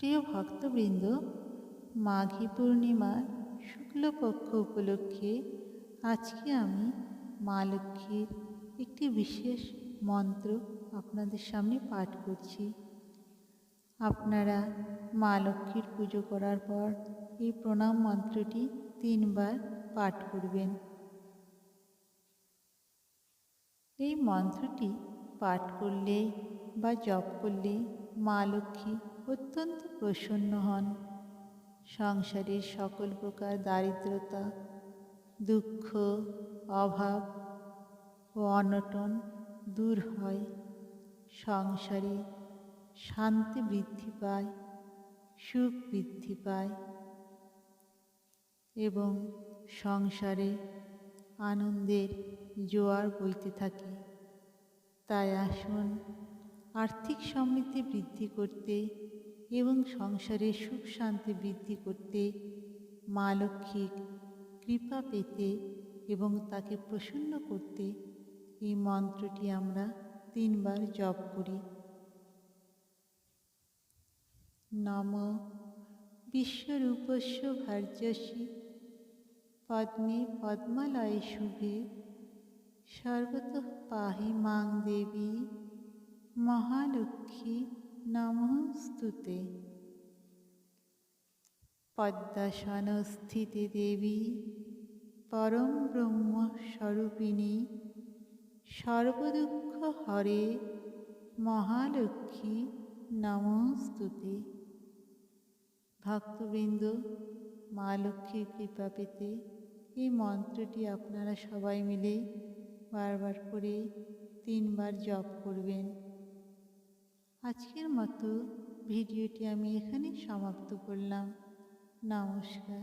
প্রিয় ভক্তবৃন্দ, মাঘী পূর্ণিমার শুক্লপক্ষ উপলক্ষে আজকে আমি মা লক্ষ্মীর একটি বিশেষ মন্ত্র আপনাদের সামনে পাঠ করছি। আপনারা মা লক্ষ্মীর পুজো করার পর এই প্রণাম মন্ত্রটি তিনবার পাঠ করবেন। এই মন্ত্রটি পাঠ করলে বা জপ করলে মা লক্ষ্মী অত্যন্ত প্রসন্ন হন। সংসারের সকল প্রকার দারিদ্রতা, দুঃখ, অভাব ও অনটন দূর হয়। সংসারে শান্তি বৃদ্ধি পায়, সুখ বৃদ্ধি পায় এবং সংসারে আনন্দের জোয়ার বইতে থাকে। তাই আসুন আর্থিক সমৃদ্ধি বৃদ্ধি করতে এবং সংসারে সুখ শান্তি বৃদ্ধি করতে মা লক্ষ্মীর কৃপা পেতে এবং তাকে প্রসন্ন করতে এই মন্ত্রটি আমরা তিনবার জপ করি। নম বিশ্বরূপস্য ভার্যসী পদ্মে পদ্মালয়ে শুভে সর্বতঃ পাহি মাং দেবী মহালক্ষ্মী, নমস্তুতে। পদ্মাসনস্থিতে দেবী, পরম ব্রহ্ম স্বরূপিণী সর্বদুঃখ হরে, মহালক্ষ্মী, নমস্তুতে। ভক্তবৃন্দ, মা লক্ষ্মীর কৃপা পেতে এই মন্ত্রটি আপনারা সবাই মিলে বারবার করে তিনবার জপ করবেন। আজকের মতো ভিডিওটি আমি এখানে সমাপ্ত করলাম। নমস্কার।